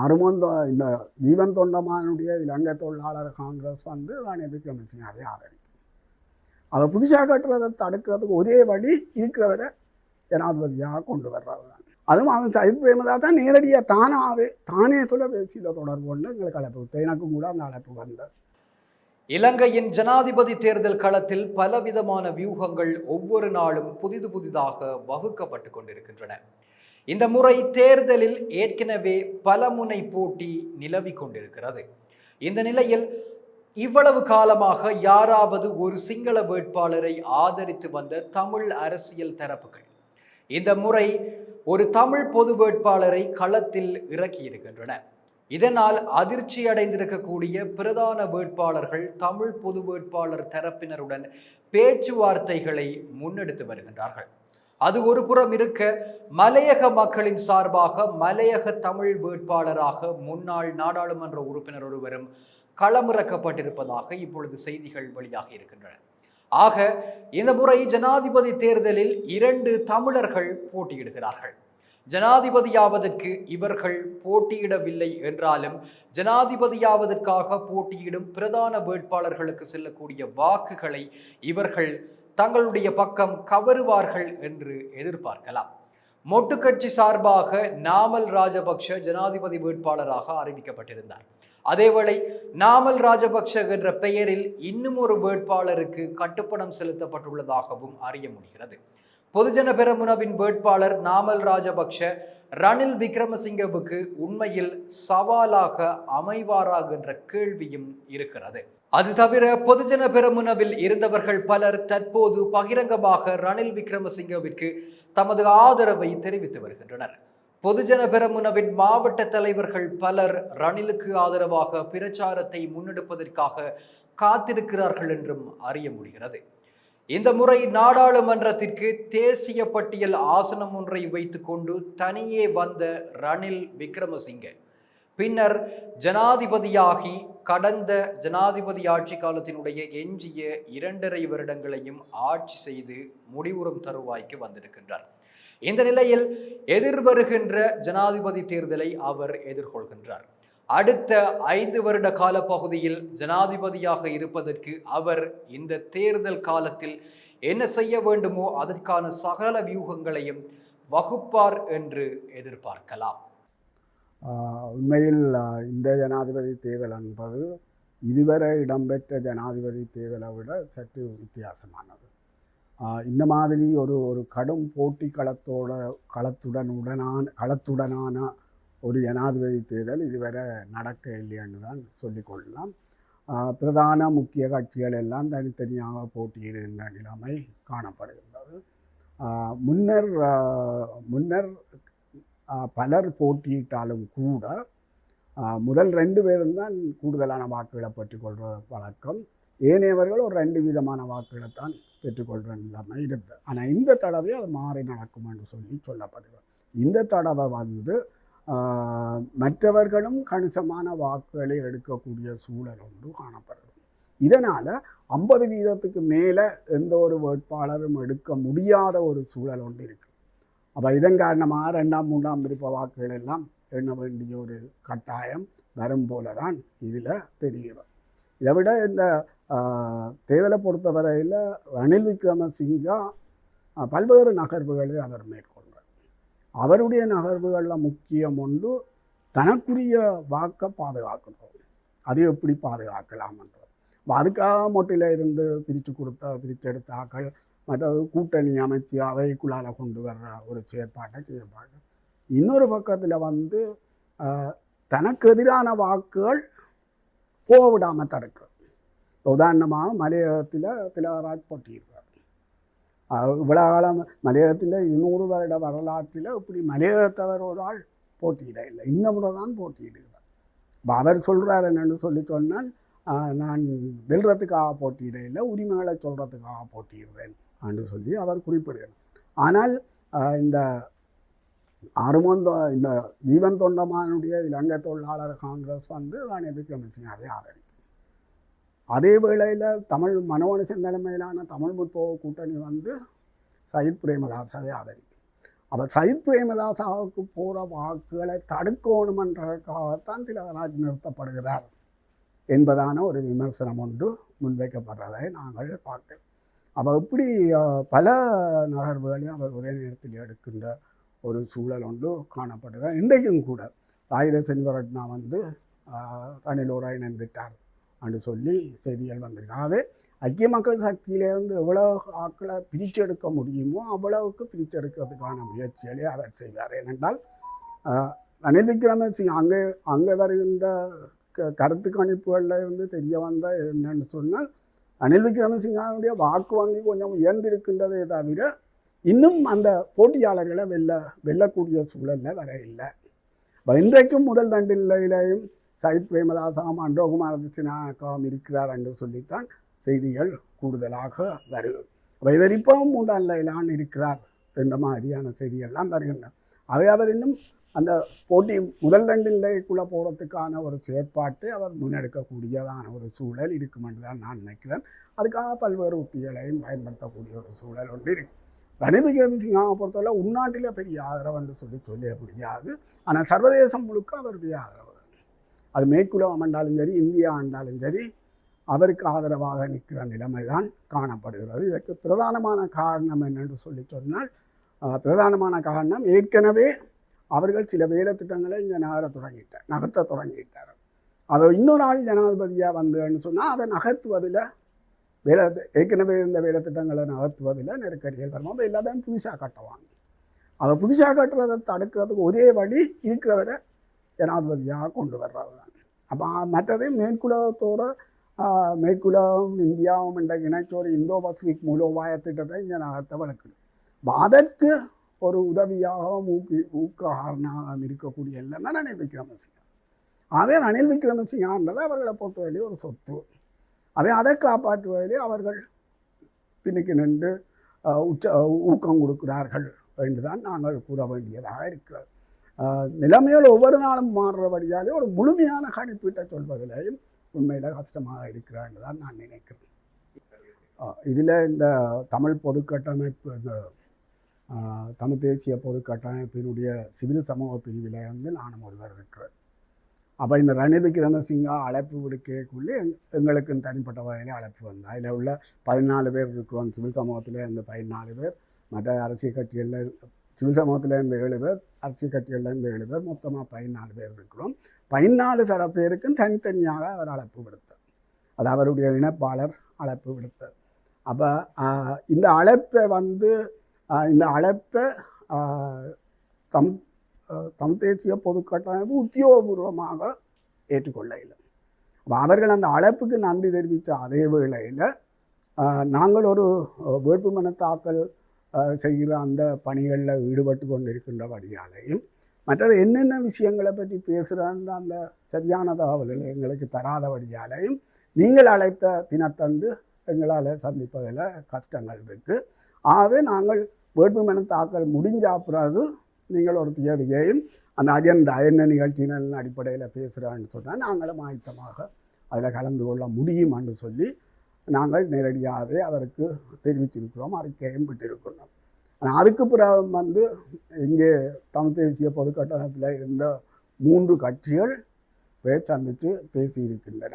அருமந்தோ இந்த ஜீவன் தொண்டமானுடைய இலங்கை தொழிலாளர் காங்கிரஸ் வந்து ராணி விக்ரமசிங்காவை ஆதரிக்கும். அதை புதுசாக கட்டுறதை தடுக்கிறதுக்கு ஒரே வழி இருக்கிறவரை ஜனாதிபதியாக கொண்டு வர்றது தான் அதுவும் அவன் சஜித் பிரேமதா தான் நேரடியாக தானாகவே தானே தொலைபேசியில் தொடர்பு கொண்டு எங்களுக்கு அழைப்பு விட்டு எனக்கும் கூட அந்த அழைப்பு வந்தது. இலங்கையின் ஜனாதிபதி தேர்தல் களத்தில் பலவிதமான வியூகங்கள் ஒவ்வொரு நாளும் புதிது புதிதாக வகுக்கப்பட்டு கொண்டிருக்கின்றன. இந்த முறை தேர்தலில் ஏற்கனவே பல முனை போட்டி நிலவி கொண்டிருக்கிறது. இந்த நிலையில் இவ்வளவு காலமாக யாராவது ஒரு சிங்கள வேட்பாளரை ஆதரித்து வந்த தமிழ் அரசியல் தரப்புகள் இந்த முறை ஒரு தமிழ் பொது வேட்பாளரை களத்தில் இறக்கியிருக்கின்றன இதனால் அதிர்ச்சி அடைந்திருக்கக்கூடிய பிரதான வேட்பாளர்கள் தமிழ் பொது வேட்பாளர் தரப்பினருடன் பேச்சுவார்த்தைகளை முன்னெடுத்து வருகின்றார்கள். அது ஒரு புறம் இருக்க மலையக மக்களின் சார்பாக மலையக தமிழ் வேட்பாளராக முன்னாள் நாடாளுமன்ற உறுப்பினர் ஒருவரும் களமிறக்கப்பட்டிருப்பதாக இப்பொழுது செய்திகள் வெளியாக இருக்கின்றன. ஆக இந்த முறை ஜனாதிபதி தேர்தலில் இரண்டு தமிழர்கள் போட்டியிடுகிறார்கள். ஜனாதிபதியாவதற்கு இவர்கள் போட்டியிடவில்லை என்றாலும் ஜனாதிபதியாவதற்காக போட்டியிடும் பிரதான வேட்பாளர்களுக்கு செல்லக்கூடிய வாக்குகளை இவர்கள் தங்களுடைய பக்கம் கவருவார்கள் என்று எதிர்பார்க்கலாம். மொட்டு கட்சி சார்பாக நாமல் ராஜபக்ஷ ஜனாதிபதி வேட்பாளராக அறிவிக்கப்பட்டிருந்தார். அதேவேளை நாமல் ராஜபக்ஷ என்ற பெயரில் இன்னும் ஒரு வேட்பாளருக்கு கட்டுப்பணம் செலுத்தப்பட்டுள்ளதாகவும் அறிய முடிகிறது. பொதுஜன பெரமுனவின் வேட்பாளர் நாமல் ராஜபக்ஷ ரணில் விக்ரமசிங்கவுக்கு உண்மையில் சவாலாக அமைவாரா என்ற கேள்வியும் இருக்கிறது. அது தவிர பொதுஜன பெருமுனவில் இருந்தவர்கள் பலர் தற்போது பகிரங்கமாக ரணில் விக்ரமசிங்கவிற்கு தமது ஆதரவை தெரிவித்து வருகின்றனர். பொதுஜன பெரமுனவின் மாவட்ட தலைவர்கள் பலர் ரணிலுக்கு ஆதரவாக பிரச்சாரத்தை முன்னெடுப்பதற்காக காத்திருக்கிறார்கள் என்றும் அறிய முடிகிறது. இந்த முறை நாடாளுமன்றத்திற்கு தேசிய பட்டியல் ஆசனம் ஒன்றை வைத்துக்கொண்டு தனியே வந்த ரணில் விக்ரமசிங்கே. பின்னர் ஜனாதிபதியாகி கடந்த ஜனாதிபதி ஆட்சி காலத்தினுடைய எஞ்சிய இரண்டரை வருடங்களையும் ஆட்சி செய்து முடிவுறும் தருவாய்க்கு வந்திருக்கின்றார். இந்த நிலையில் எதிர்வருகின்ற ஜனாதிபதி தேர்தலை அவர் எதிர்கொள்கின்றார். அடுத்த ஐந்து வருட கால பகுதியில் ஜனாதிபதியாக இருப்பதற்கு அவர் இந்த தேர்தல் காலத்தில் என்ன செய்ய வேண்டுமோ அதற்கான சகல வியூகங்களையும் வகுப்பார் என்று எதிர்பார்க்கலாம். உண்மையில் இந்த ஜனாதிபதி தேர்தல் என்பது இதுவரை இடம்பெற்ற ஜனாதிபதி தேர்தலை விட சற்று வித்தியாசமானது. இந்த மாதிரி ஒரு ஒரு கடும் போட்டி களத்தோட களத்துடன் உடனான களத்துடனான ஒரு ஜனாதிபதி தேர்தல் இதுவரை நடக்க இல்லைன்னு தான் சொல்லிக்கொள்ளலாம் பிரதான முக்கிய கட்சிகள் எல்லாம் தனித்தனியாக போட்டியிடுகின்ற நிலைமை காணப்படுகின்றது. முன்னர் முன்னர் பலர் போட்டியிட்டாலும் கூட முதல் ரெண்டு பேரும் தான் கூடுதலான வாக்குகளை பெற்றுக்கொள்கிற வழக்கம். ஏனையவர்கள் ஒரு ரெண்டு விதமான வாக்குகளை தான் பெற்றுக்கொள்கிற நிலைமை இருந்தது. ஆனால் இந்த தடவை அது மாறி நடக்கும் என்று சொல்லி சொல்லப்படுகிறது. இந்த தடவை வந்து மற்றவர்களும் கணிசமான வாக்குகளை எடுக்கக்கூடிய சூழல் ஒன்று காணப்படுகிறது. இதனால் ஐம்பது வீதத்துக்கு மேலே எந்த ஒரு வேட்பாளரும் எடுக்க முடியாத ஒரு சூழல் ஒன்று இருக்குது அப்போ இதன் காரணமாக ரெண்டாம் மூன்றாம் விருப்ப வாக்குகள் எல்லாம் எண்ண வேண்டிய ஒரு கட்டாயம் வரும் போல தான் இதில் தெரிகிறது. இதை விட இந்த தேர்தலை பொறுத்தவரையில் ரணில் விக்ரமசிங்கா பல்வேறு நகர்வுகளை அவர் மேற்கொள்கிறார் அவருடைய நகர்வுகளில் முக்கியம் ஒன்று தனக்குரிய வாக்கை பாதுகாக்கணும். அது எப்படி பாதுகாக்கலாம்ன்றது அப்ப அதுக்காக மொட்டில இருந்து பிரித்து கொடுத்த பிரித்தெடுத்த ஆக்கள் மற்றது கூட்டணி அமைச்சு அவைக்குள்ளால் கொண்டு வர்ற ஒரு செயற்பாட்டை செயற்பாடு இன்னொரு பக்கத்தில் வந்து தனக்கு எதிரான வாக்குகள் போவிடாமல் தடுக்கிறது உதாரணமாக மலையகத்தில் திலகராஜ் போட்டியிருக்கார் இவ்வளோ காலம் மலையகத்தில் இருநூறு வருட வரலாற்றில் இப்படி மலையகத்தவர் ஒரு ஆள் போட்டியிட இல்லை இந்த முறை தான் போட்டியிடுகிறார். அவர் சொல்கிறார் என்னென்னு சொல்லி சொன்னால் நான் வெல்றதுக்காக போட்டியிட இல்லை உரிமைகளை சொல்கிறதுக்காக போட்டியிடுறேன் என்று சொல்லி அவர் குறிப்பிடுகிறார். ஆனால் இந்த அருமந்தோ இந்த ஜீவன் தொண்டமானுடைய இலங்கை தொழிலாளர் காங்கிரஸ் வந்து ரணில் விக்ரமசிங்காவை ஆதரிக்கும் அதே வேளையில் தமிழ் மனோகரன் தலைமையிலான தமிழ் முற்போக்கு கூட்டணி வந்து சயித் பிரேமதாசாவை ஆதரிக்கும் அப்போ சயித் பிரேமதாசாவுக்கு போகிற வாக்குகளை தடுக்கணுமென்றதுக்காகத்தான் திலகராஜ் நிறுத்தப்படுகிறார். என்பதான ஒரு விமர்சனம் ஒன்று முன்வைக்கப்படுறதை நாங்கள் பார்க்கிறோம் அவள் இப்படி பல நகர்வுகளையும் அவர் ஒரே நேரத்தில் எடுக்கின்ற ஒரு சூழல் ஒன்று காணப்படுகிறார் இன்றைக்கும் கூட ஆயுத செல்வரட்னா வந்து அஹ், ரணிலோரா இணைந்துட்டார் என்று சொல்லி செய்திகள் வந்திருக்கு. ஆகவே ஐக்கிய மக்கள் சக்தியிலேருந்து எவ்வளோ ஆக்களை பிரிச்செடுக்க முடியுமோ அவ்வளவுக்கு பிரிச்செடுக்கிறதுக்கான முயற்சிகளை அவர் செய்வார். ஏனென்றால் ரணில் விக்ரமசிங் அங்கே அங்கே வருகின்ற கருத்து கணிப்புகளில் இருந்து தெரிய வந்த என்னன்னு சொன்னால் அனில் விக்ரமசிங்காவுடைய வாக்கு வங்கி கொஞ்சம் உயர்ந்திருக்கின்றதே தவிர இன்னும் அந்த போட்டியாளர்களை வெல்ல வெல்லக்கூடிய சூழலில் வர இல்லை. இன்றைக்கும் முதல் ரெண்டு நிலையிலையும் சயித் பிரேமதாசாம் அண்டோகுமார திசினாக்காவும் இருக்கிறார் என்று சொல்லித்தான் செய்திகள் கூடுதலாக வருகிறது அப்ப இவர் இப்பவும் மூன்றாம் நிலையிலான் இருக்கிறார் என்ற மாதிரியான செய்திகள்லாம் வருகின்றன. அவை அவர் இன்னும் அந்த போட்டி முதல் ரெண்டு நிலைக்குள்ளே போகிறதுக்கான ஒரு செயற்பாட்டு அவர் முன்னெடுக்கக்கூடியதான ஒரு சூழல் இருக்கும் என்று தான் நான் நினைக்கிறேன். அதுக்காக பல்வேறு உத்திகளையும் பயன்படுத்தக்கூடிய ஒரு சூழல் ஒன்று இருக்குது ரணில் விக்ரமசிங்காவை பொறுத்தவரை உள்நாட்டில் பெரிய ஆதரவு என்று சொல்லி சொல்ல முடியாது. ஆனால் சர்வதேசம் முழுக்க அவருடைய ஆதரவு அது மேற்குலகம் ஆண்டாலும் சரி இந்தியா ஆண்டாலும் சரி அவருக்கு ஆதரவாக நிற்கிற நிலைமை தான் காணப்படுகிறது. இதற்கு பிரதானமான காரணம் என்னென்று சொல்லி சொன்னால் பிரதானமான காரணம் ஏற்கனவே அவர்கள் சில வேலை திட்டங்களை இங்கே நகர தொடங்கிட்டார் நகர்த்த தொடங்கிட்டார். அதை இன்னொரு நாள் ஜனாதிபதியாக வந்தேன்னு சொன்னால் அதை நகர்த்துவதில் வேலை ஏற்கனவே இருந்த வேலை திட்டங்களை நகர்த்துவதில் நெருக்கடிகள் வரும். அப்போ எல்லாத்தையும் புதுசாக கட்டுவாங்க. அதை புதுசாக கட்டுறதை தடுக்கிறதுக்கு ஒரே வழி இருக்கிறவரை ஜனாதிபதியாக கொண்டு வர்றது தான் அப்போ மற்றது மேற்குலகத்தோட மேற்குலகம் இந்தியாவும் என்ற இணைச்சோடு இந்தோ பசிபிக் மூலோபாய திட்டத்தை இங்கே நகர்த்த வளர்க்குது அதற்கு ஒரு உதவியாக ஊக்கி ஊக்காரணம் இருக்கக்கூடிய எல்லாமே ரணில் விக்ரமசிங்க. ஆகவே ரணில் விக்ரமசிங்கான்றது அவர்களை பொறுத்தவரையிலே ஒரு சொத்து. அவை அதை காப்பாற்றுவதிலே அவர்கள் பின்னுக்கு நின்று உச்ச ஊக்கம் கொடுக்கிறார்கள் என்றுதான் நாங்கள் கூற வேண்டியதாக இருக்கிறது. நிலைமையில் நிலைமைகள் ஒவ்வொரு நாளும் மாறுறபடியாலே ஒரு முழுமையான கணிப்பீட்டை சொல்வதிலேயும் உண்மையில் கஷ்டமாக இருக்கிறான்னு தான் நான் நினைக்கிறேன். இதில் இந்த தமிழ் பொதுக்கட்டமைப்பு இந்த தமிழ் தேசிய பொதுக்கட்டமைப்பினுடைய சிவில் சமூக பிரிவில் இருந்து நானும் ஒருவர் இருக்கிறேன். அப்போ இந்த ரணில் விக்ரமசிங்கா அழைப்பு விடுக்கக்குள்ளே எங் எங்களுக்கு தனிப்பட்ட வகையில் அழைப்பு வந்தது அதில் உள்ள பதினாலு பேர் இருக்கிறோம். சிவில் சமூகத்தில் இருந்த பதினாலு பேர் மற்ற அரசியல் கட்சிகளில் சிவில் சமூகத்தில் இருந்த ஏழு பேர் அரசியல் கட்சிகளில் இருந்த ஏழு பேர் மொத்தமாக பதினாலு பேர் இருக்கிறோம். பதினாலு தர பேருக்கும் தனித்தனியாக அவர் அழைப்பு விடுத்தார். அது அவருடைய இணைப்பாளர் அழைப்பு விடுத்தார். அப்போ இந்த அழைப்பை வந்து இந்த அழைப்பை தம் தம் தேசிய பொதுக்கட்டமைப்பு உத்தியோகபூர்வமாக ஏற்றுக்கொள்ள இல்லை அப்போ அவர்கள் அந்த அழைப்புக்கு நன்றி தெரிவித்த அதே வேளையில் நாங்கள் ஒரு வேட்புமன தாக்கல் செய்கிற அந்த பணிகளில் ஈடுபட்டு கொண்டிருக்கின்றபடியாலையும் மற்றது என்னென்ன விஷயங்களை பற்றி பேசுகிறான்ற அந்த சரியான தகவல்களை எங்களுக்கு தராத வழியாலையும் நீங்கள் அழைத்த தினத்தந்து எங்களால் சந்திப்பதில் கஷ்டங்கள் இருக்குது ஆகவே நாங்கள் வேட்புமனு தாக்கல் முடிஞ்ச பிறகு நீங்கள் ஒரு தேதியையும் அந்த அஜெண்டா என்ன நிகழ்ச்சியின் அடிப்படையில் பேசுகிறான்னு சொன்னால் நாங்களும் ஆயத்தமாக அதில் கலந்து கொள்ள முடியும் என்று சொல்லி நாங்கள் நேரடியாகவே அவருக்கு தெரிவித்திருக்கிறோம் அறிக்கையும் விட்டிருக்கிறோம் ஆனால் அதுக்கு பிறகு வந்து இங்கே தமிழ் தேசிய பொதுக்கட்டமைப்பில் இருந்த மூன்று கட்சிகள் போய் சந்தித்து பேசியிருக்கின்றன.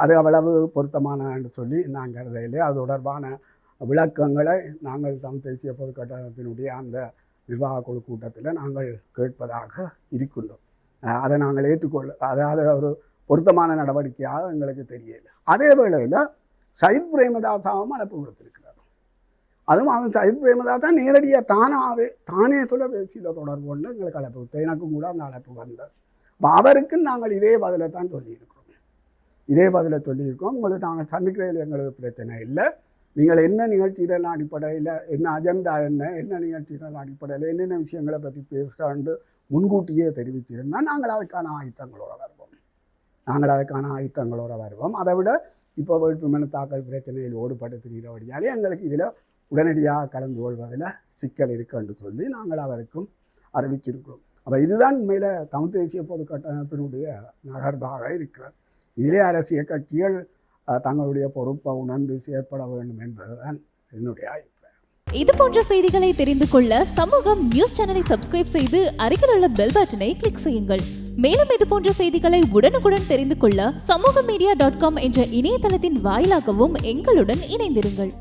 அது அவ்வளவு பொருத்தமான என்று சொல்லி நான் கருதையிலே அது தொடர்பான விளக்கங்களை நாங்கள் தமிழ் தேசிய பொதுக்கட்டமைப்பினுடைய அந்த நிர்வாக குழு கூட்டத்தில் நாங்கள் கேட்பதாக இருக்கின்றோம். அதை நாங்கள் ஏற்றுக்கொள்ள அதாவது ஒரு பொருத்தமான நடவடிக்கையாக எங்களுக்கு தெரியல. அதே வேளையில் சயித் பிரேமதாசாவும் அழைப்பு கொடுத்திருக்கிறார் அதுவும் அவன் சயித் பிரேமதாசா நேரடியாக தானாகவே தானே தொலைபேசியில் தொடர்பு கொண்டு எங்களுக்கு அழைப்பு கொடுத்தேன் எனக்கும் கூட அந்த அழைப்பு வந்தது அப்ப அவருக்கும் நாங்கள் இதே பதிலை தான் சொல்லியிருக்கிறோம். இதே பதிலை சொல்லியிருக்கோம் உங்களுக்கு நாங்கள் சந்திக்கிறதில் எங்களுக்கு பிரச்சனை இல்லை. நீங்கள் என்ன நிகழ்ச்சிகள் அடிப்படையில் என்ன அஜெண்டா என்ன என்ன நிகழ்ச்சிகள் அடிப்படையில் என்னென்ன விஷயங்களை பற்றி பேசுகிறான்னு முன்கூட்டியே தெரிவித்திருந்தால் நாங்கள் அதுக்கான ஆயுத்தங்களோட வருவோம். நாங்கள் அதுக்கான ஆயுத்தங்களோட வருவோம். அதை விட இப்போ வேட்புமனு தாக்கல் பிரச்சனையில் ஓடுபடுத்துகிறபடியாலே எங்களுக்கு இதில் உடனடியாக கலந்து கொள்வதில் சிக்கல் இருக்குன்னு சொல்லி நாங்கள் அவருக்கும் அறிவிச்சிருக்கிறோம் அப்போ இதுதான் உண்மையில் தமிழ் தேசிய பொது கட்டமைப்பினுடைய நகர்வாக இருக்கிறது. இதிலே அரசியல் கட்சிகள் தங்களுடைய பொறுப்பை உணர்ந்து செயற்பட வேண்டும் என்பதுதான் என்னுடைய அபிப்பிராயம். இது போன்ற செய்திகளை தெரிந்து கொள்ள சமூகம் நியூஸ் சேனலை சப்ஸ்கிரைப் செய்து அருகில் உள்ள பெல் பட்டனை கிளிக் செய்யுங்கள். மேலும் இது போன்ற செய்திகளை உடனுக்குடன் தெரிந்து கொள்ள சமூக மீடியா டாட் காம் என்ற இணையதளத்தின் வாயிலாகவும் எங்களுடன் இணைந்திருங்கள்.